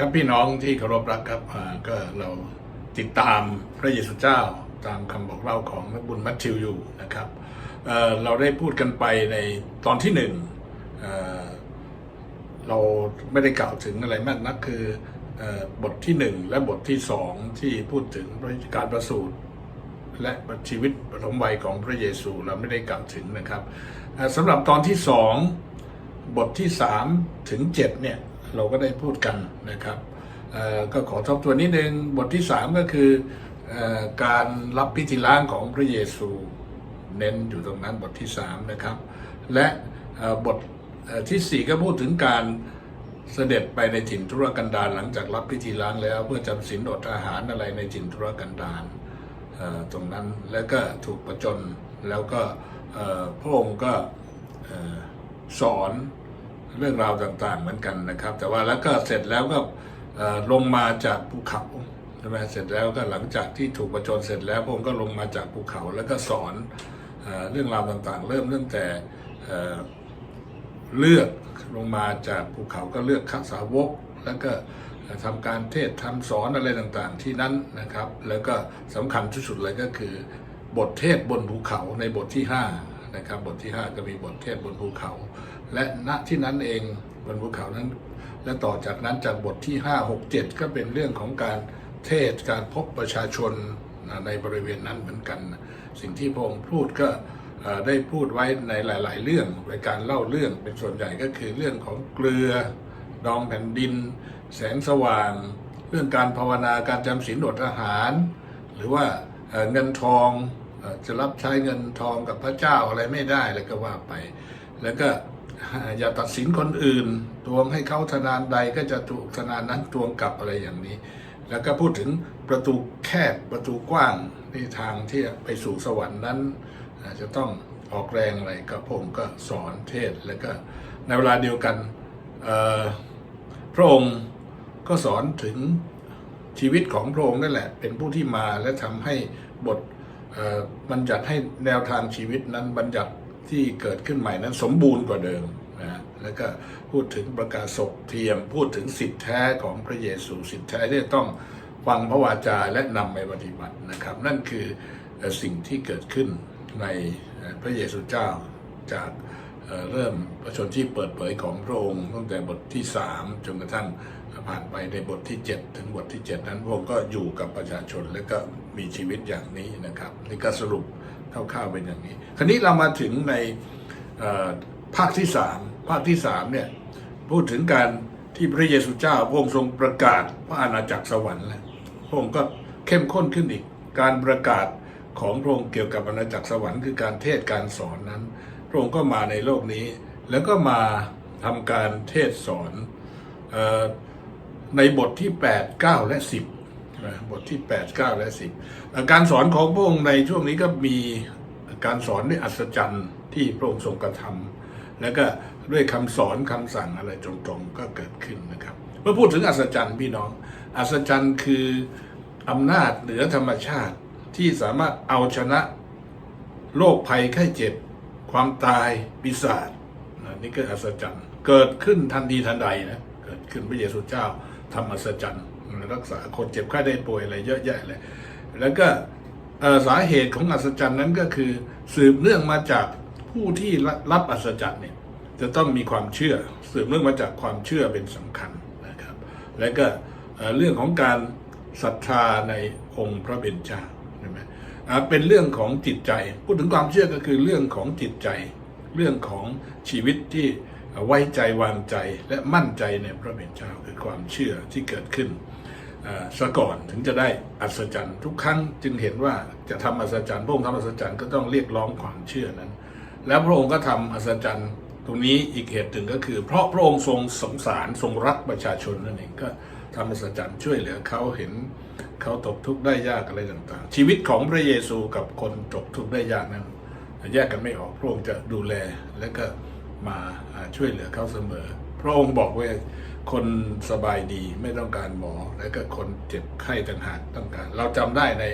ครับพี่น้องที่เคารพรักครับก็เราติดตามพระเยซูเจ้าตามคำบอกเล่าของนักบุญมัทธิวอยู่นะครับเเราได้พูดกันไปในตอนที่หนึ่งเเราไม่ได้กล่าวถึงอะไรมากนักคืออบทที่หนึ่งและบทที่สองที่พูดถึงการประสูติและชีวิตปฐมวัยของพระเยซูเราไม่ได้กล่าวถึงนะครับสำหรับตอนที่สองบทที่สามถึงเจ็ดเนี่ย เราก็ได้พูดกันนะครับเอ่อก็ขอทบทวนนิดนึงบทที่สามก็คืออการรับพิธีล้างของพระเยซูเน้นอยู่ตรงนั้นบทที่สามนะครับและบทที่สี่ก็พูดถึงการเสด็จไปในถิ่นทุรกันดารหลังจากรับพิธีล้างแล้วเพื่อจำศีลอดอาหารอะไรในถิ่นทุรกันดารตรงนั้นแล้วก็ถูกประจนแล้วก็พระองค์ก็สอน เรื่องราวต่างๆเหมือนกันนะครับ แต่ว่าแล้วก็เสร็จแล้วก็ลงมาจากภูเขาใช่ไหมเสร็จแล้วก็หลังจากที่ถูกประจนเสร็จแล้วพระองค์ก็ลงมาจากภูเขาแล้วก็สอนเรื่องราวต่างๆ เริ่มตั้งแต่เลือกลงมาจากภูเขาก็เลือกข้าสาวก แล้วก็ทำการเทศน์ทำสอนอะไรต่างๆ ที่นั้นนะครับ แล้วก็สำคัญที่สุดเลยก็คือบทเทศบนภูเขาในบทที่5นะครับบทที่ 5 ก็มีบทเทศบนภูเขา และณที่นั้นเองบนภูเขานั้น และต่อจากนั้นจากบทที่ 5 6 7 ก็เป็นเรื่องของการเทศการพบประชาชนในบริเวณนั้นเหมือนกัน สิ่งที่พระองค์พูดก็ได้พูดไว้ในหลาย ๆ เรื่องในการเล่าเรื่องเป็นส่วนใหญ่ก็คือเรื่องของเกลือดองแผ่นดิน แสงสว่าง เรื่องการภาวนาการจำศีลอดอาหาร หรือว่าเงินทองจะรับใช้เงินทองกับพระเจ้าอะไรไม่ได้แล้วก็ว่าไป แล้วก็ อย่าตัดสินคนอื่น ทวงให้เขาธนานใดก็จะถูกธนานนั้นทวงกลับอะไรอย่างนี้ แล้วก็พูดถึงประตูแคบประตูกว้างที่ทางที่ไปสู่สวรรค์นั้นจะต้องออกแรงอะไรก็พระองค์ก็สอนเทศแล้วก็ในเวลาเดียวกันพระองค์ก็สอนถึงชีวิตของพระองค์นั่นแหละ เป็นผู้ที่มาและทำให้บทบัญญัติให้แนวทางชีวิตนั้นบัญญัติ ที่เกิดขึ้นใหม่นั้นสมบูรณ์กว่าเดิมนะแล้วก็พูดถึงประกาศศกเทียม พูดถึงสิทธิแท้ของพระเยซูสิทธิแท้ที่ต้องฟังพระวาจาและนำไปปฏิบัตินะครับ นั่นคือสิ่งที่เกิดขึ้นในพระเยซูเจ้าจากเริ่มประชนที่เปิดเผยของพระองค์ตั้งแต่บทที่3จนกระทั่งผ่านไปในบทที่ 7 ถึงบทที่ 7 นั้นพระองค์ก็อยู่กับประชาชนและก็มีชีวิตอย่างนี้นะครับนี่ก็สรุป คร่าวๆเป็นอย่างนี้ คราวนี้เรามาถึงในภาคที่3ภาคที่3เนี่ยพูดถึงการที่พระเยซูเจ้าพระองค์ทรงประกาศพระอาณาจักรสวรรค์แล้วพระองค์ก็เข้มข้นขึ้นอีก การประกาศของพระองค์เกี่ยวกับอาณาจักรสวรรค์คือการเทศการสอนนั้น พระองค์ก็มาในโลกนี้ แล้วก็มาทำการเทศสอนออในบทที่ 8 9 และ 10 นะบทที่ 8 9 และ 10 การสอนของพระองค์ในช่วงนี้ก็มีการสอนด้วยอัศจรรย์ที่พระองค์ทรงกระทำแล้วก็ด้วยคำสอนคำสั่งอะไรตรงๆก็เกิดขึ้นนะครับ เมื่อพูดถึงอัศจรรย์พี่น้อง อัศจรรย์คืออำนาจเหนือธรรมชาติที่สามารถเอาชนะโรคภัยไข้เจ็บ ความตายปีศาจนี่ก็อัศจรรย์เกิดขึ้นทันทีทันใดนะเกิดขึ้นพระเยซูเจ้า ทำอัศจรรย์รักษาคนเจ็บไข้ได้ป่วยอะไรเยอะแยะเลย แล้วก็สาเหตุของอัศจรรย์นั้นก็คือ สืบเนื่องมาจากผู้ที่รับอัศจรรย์เนี่ยจะต้องมีความเชื่อ สืบเนื่องมาจากความเชื่อเป็นสำคัญนะครับ แล้วก็เรื่องของการศรัทธาในองค์พระเบญจาใช่ไหมเป็นเรื่องของจิตใจ พูดถึงความเชื่อก็คือเรื่องของจิตใจ เรื่องของชีวิตที่ ไว้ใจวางใจและมั่นใจในพระเป็นเจ้าคือความเชื่อที่เกิดขึ้นซะก่อนถึงจะได้อัศจรรย์ทุกครั้งจึงเห็นว่าจะทำอัศจรรย์พระองค์ทำอัศจรรย์ก็ต้องเรียกร้องความเชื่อนั้น แล้วพระองค์ก็ทำอัศจรรย์ตรงนี้อีกเหตุหนึ่งก็คือ เพราะพระองค์ทรงสงสารทรงรักประชาชนนั่นเองก็ทำอัศจรรย์ช่วยเหลือเขาเห็นเขาตกทุกข์ได้ยากอะไรต่างๆ ชีวิตของพระเยซูกับคนตกทุกข์ได้ยากนั้นแยกกันไม่ออกพระองค์จะดูแลและก็ มาช่วยเหลือเขาเสมอ พระองค์บอกว่าคนสบายดีไม่ต้องการหมอ และก็คนเจ็บไข้ต่างหากต้องการ เราจำได้ใน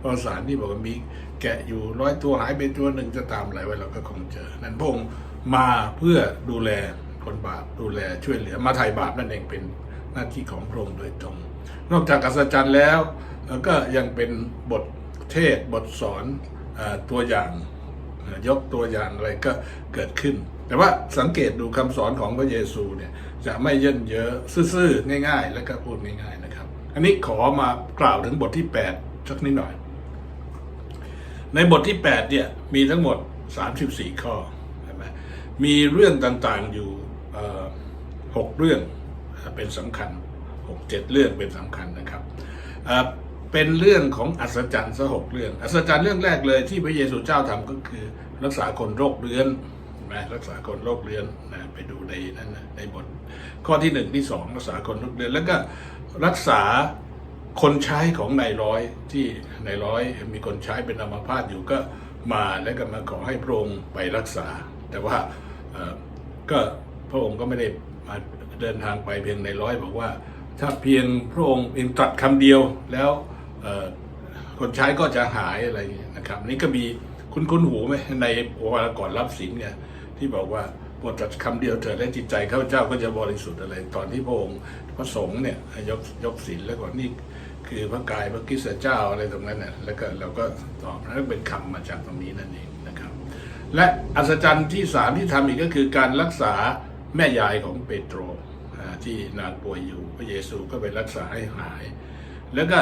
พระสารที่บอกว่ามีแกะอยู่ร้อยตัวหายไปตัวหนึ่งจะตามอะไรไว้เราก็คงเจอ นั้นพระองค์มาเพื่อดูแลคนบาปดูแลช่วยเหลือมาไถ่บาปนั่นเองเป็นหน้าที่ของพระองค์โดยตรง นอกจากอัศจรรย์แล้วก็ยังเป็นบทเทศบทสอนอตัวอย่าง ยกตัวอย่างอะไรก็เกิดขึ้น แต่ว่าสังเกตดูคำสอนของพระเยซูเนี่ยจะไม่เย่นเยอะซื่อๆง่าย ๆ แล้วก็พูดง่ายๆนะครับ อันนี้ขอมากล่าวถึงบทที่ 8 สักนิดหน่อย ในบทที่ 8 เนี่ยมีทั้งหมด 34 ข้อใช่ไหมมีเรื่องต่างๆอยู่หกเรื่องเป็นสำคัญ6 7เรื่องเป็นสำคัญนะครับ เป็นเรื่องของอัศจรรย์ซะหกเรื่อง อัศจรรย์เรื่องแรกเลยที่พระเยซูเจ้าทำก็คือ รักษาคนโรคเรื้อนนไหมรักษาคนโรคเรื้อนนะไปดูในนั้นนะในบทข้อที่หนึ่งที่สองรักษาคนโรคเรื้อน แล้วก็รักษาคนใช้ของนายร้อยที่นายร้อยมีคนใช้เป็นอัมพาตอยู่ก็มาแล้วก็มาขอให้พระองค์ไปรักษา แต่ว่าก็พระองค์ก็ไม่ได้มาเดินทางไปเพียงในร้อยบอกว่า ถ้าเพียงพระองค์เองตรัสคำเดียวแล้ว คนใช้ก็จะหายอะไรนะครับนี่ก็มีคุ้นคุ้นหูไหมในโอวาทก่อนรับศีลเนี่ยที่บอกว่าโปรดตรัสคำเดียวเถิดและจิตใจข้าพเจ้าก็จะบริสุทธิ์อะไรตอนที่พระองค์พระสงฆ์เนี่ยยกยกศีลแล้วก่อนนี่คือพระกายพระคริสเจ้าอะไรตรงนั้นน่ะแล้วก็เราก็ตอบนั่นเป็นคำมาจากตรงนี้นั่นเองนะครับ และอัศจรรย์ที่สามที่ทำอีกก็คือการรักษาแม่ยายของเปโตรที่นางป่วยอยู่พระเยซูก็ไปรักษาให้หาย แล้วก็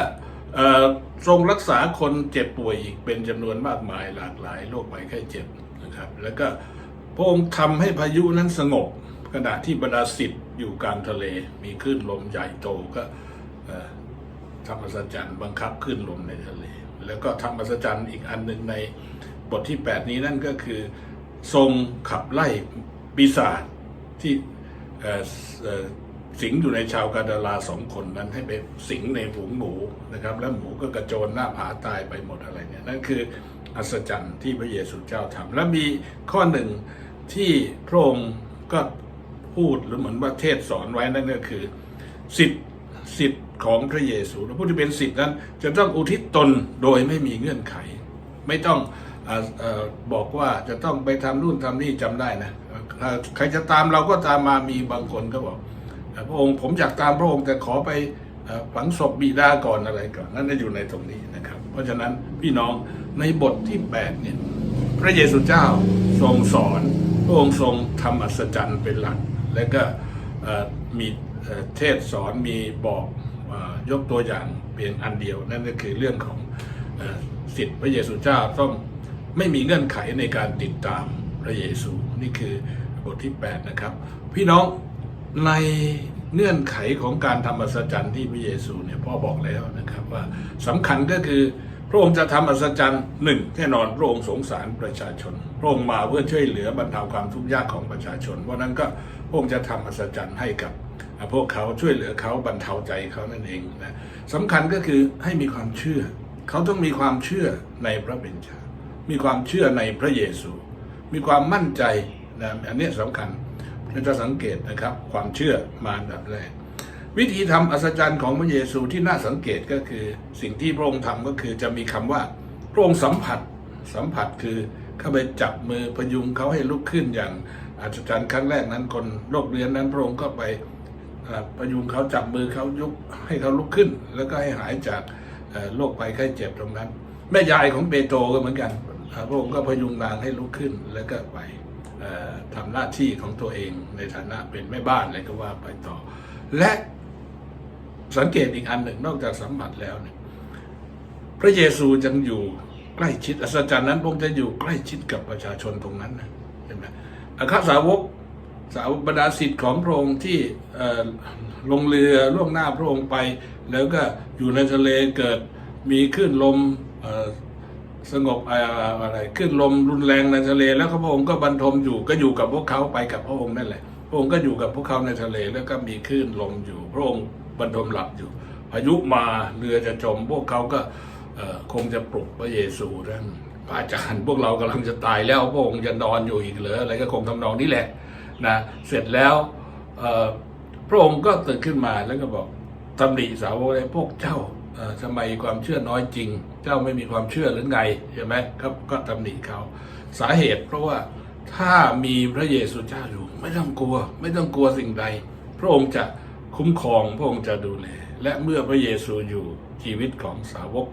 ทรงรักษาคนเจ็บป่วยอีกเป็นจำนวนมากมายหลากหลายโรคภัยไข้เจ็บนะครับ แล้วก็พระองค์ทำให้พายุนั้นสงบขณะที่บรรดาศิษย์อยู่กลางทะเลมีคลื่นลมใหญ่โตก็ทำอัศจรรย์บังคับคลื่นลมในทะเล แล้วก็ทำอัศจรรย์อีกอันหนึ่งในบทที่ 8 นี้นั่นก็คือ ทรงขับไล่ปีศาจที่ สิงอยู่ในชาวกาดาลาสองคนนั้นให้ไปสิงในฝูงหมูนะครับ แล้วหมูก็กระโจนหน้าผาตายไปหมดอะไรเนี่ยนั่นคืออัศจรรย์ที่พระเยซูเจ้าทำและมีข้อหนึ่งที่พระองค์ก็พูดหรือเหมือนว่าเทศสอนไว้นั่นก็คือ สิทธิ์สิทธิ์ของพระเยซูและผู้ที่เป็นสิทธิ์นั้น จะต้องอุทิศตนโดยไม่มีเงื่อนไข ไม่ต้องออบอกว่าจะต้องไปทำนู่นทำนี่จำได้นะใครจะตามเราก็ตามมามีบางคนก็บอก พระองค์ผมอยากตามพระองค์แต่ขอไปฝังศพบิดาก่อนอะไรก่อน นั่นจะอยู่ในตรงนี้นะครับ เพราะฉะนั้นพี่น้องในบทที่8เนี่ยพระเยซูเจ้าทรงสอน พระองค์ทรงทำอัศจรรย์เป็นหลัก และก็มีเทศสอนมีบอกอยกตัวอย่างเพียงอันเดียว นั่นก็คือเรื่องของอสิทธิพระเยซูเจ้าต้องไม่มีเงื่อนไขในการติดตามพระเยซูนี่คือบทที่ 8 นะครับ พี่น้อง ในเงื่อนไขของการทำอัศจรรย์ที่พระเยซูเนี่ยพ่อบอกแล้วนะครับว่าสำคัญก็คือพระองค์จะทำอัศจรรย์หนึ่งแน่นอนพระองค์สงสารประชาชน พระองค์มาเพื่อช่วยเหลือบรรเทาความทุกข์ยากของประชาชน เพราะนั้นก็พระองค์จะทำอัศจรรย์ให้กับพวกเขาช่วยเหลือเขาบรรเทาใจเขานั่นเองนะสำคัญก็คือให้มีความเชื่อ เขาต้องมีความเชื่อในพระเบญจามีความเชื่อในพระเยซู มีความมั่นใจนะอันนี้สำคัญ เราจะสังเกตนะครับความเชื่อมาอันดับแรก วิธีทำอัศจรรย์ของพระเยซูที่น่าสังเกตก็คือ สิ่งที่พระองค์ทำก็คือจะมีคำว่าพระองค์สัมผัสสัมผัสคือเข้าไปจับมือพยุงเขาให้ลุกขึ้นอย่างอัศจรรย์ครั้งแรกนั้นคนโรคเรื้อนนั้นพระองค์ก็ไปเอ่อพยุงเขาจับมือเขายุกให้เขาลุกขึ้น แล้วก็ให้หายจากโรคภัยไข้เจ็บตรงนั้น แม่ยายของเปโตรก็เหมือนกันพระองค์ก็พยุงนางให้ลุกขึ้นแล้วก็ไป ทำหน้าที่ของตัวเองในฐานะเป็นแม่บ้านอะไรก็ว่าไปต่อ และสังเกตอีกอันหนึ่งนอกจากสัมผัสแล้วเนี่ยพระเยซูยังอยู่ใกล้ชิดอัศจรรย์นั้นพระองค์จะอยู่ใกล้ชิดกับประชาชนตรงนั้นนะเห็นไหมอาคาสาวกสาวบรรดาศิษย์ของพระองค์ที่ลงเรือล่วงหน้าพระองค์ไป แล้วก็อยู่ในทะเลเกิดมีคลื่นลมอ สงบอะไรคลื่นลมรุนแรงในทะเล แล้วพระองค์ก็บรรทมอยู่ก็อยู่กับพวกเขาไปกับพระองค์นั่นแหละ พระองค์ก็อยู่กับพวกเขาในทะเลแล้วก็มีคลื่นลมอยู่ พระองค์บรรทมหลับอยู่พายุมาเรือจะจม พวกเขาก็คงจะปลุกพระเยซูท่านพระอาจารย์พวกเรากำลังจะตายแล้วพระองค์จะนอนอยู่อีกเหรืออะไรก็คงทำนองนี้แหละนะเสร็จแล้วพระองค์ก็ตื่นขึ้นมาแล้วก็บอกตำหนิสาวกเลยพวกเจ้า ทำไมความเชื่อน้อยจริง เจ้าไม่มีความเชื่อหรือไงใช่ไหมครับก็ตำหนิเขาสาเหตุเพราะว่าถ้ามีพระเยซูเจ้าอยู่ ไม่ต้องกลัว ไม่ต้องกลัวสิ่งใด พระองค์จะคุ้มครองพระองค์จะดูแลและเมื่อพระเยซูอยู่ชีวิตของสาวก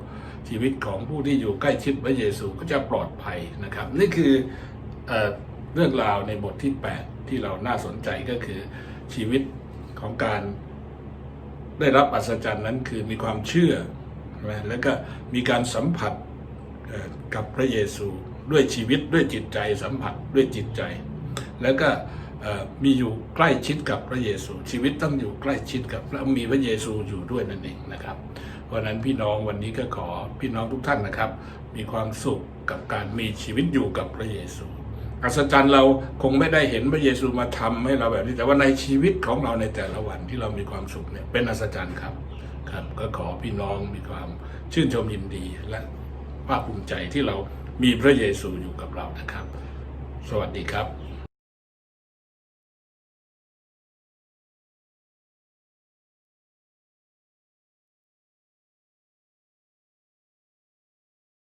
ชีวิตของผู้ที่อยู่ใกล้ชิดพระเยซูก็จะปลอดภัยนะครับ นี่คือเออเรื่องราวในบทที่ 8 ที่เราน่าสนใจก็คือชีวิตของการ ได้รับอัศจรรย์นั้นคือมีความเชื่อ แล้วก็มีการสัมผัสกับพระเยซูด้วยชีวิตด้วยจิตใจสัมผัสด้วยจิตใจ แล้วก็มีอยู่ใกล้ชิดกับพระเยซู ชีวิตต้องอยู่ใกล้ชิดกับและมีพระเยซูอยู่ด้วยนั่นเองนะครับ เพราะนั้นพี่น้องวันนี้ก็ขอพี่น้องทุกท่านนะครับ มีความสุขกับการมีชีวิตอยู่กับพระเยซู อัศจรรย์เราคงไม่ได้เห็นพระเยซูมาทำให้เราแบบนี้ แต่ว่าในชีวิตของเราในแต่ละวันที่เรามีความสุขเนี่ยเป็นอัศจรรย์ครับครับ ก็ขอพี่น้องมีความชื่นชมยินดีและภาคภูมิใจที่เรามีพระเยซูอยู่กับเรานะครับ สวัสดีครับ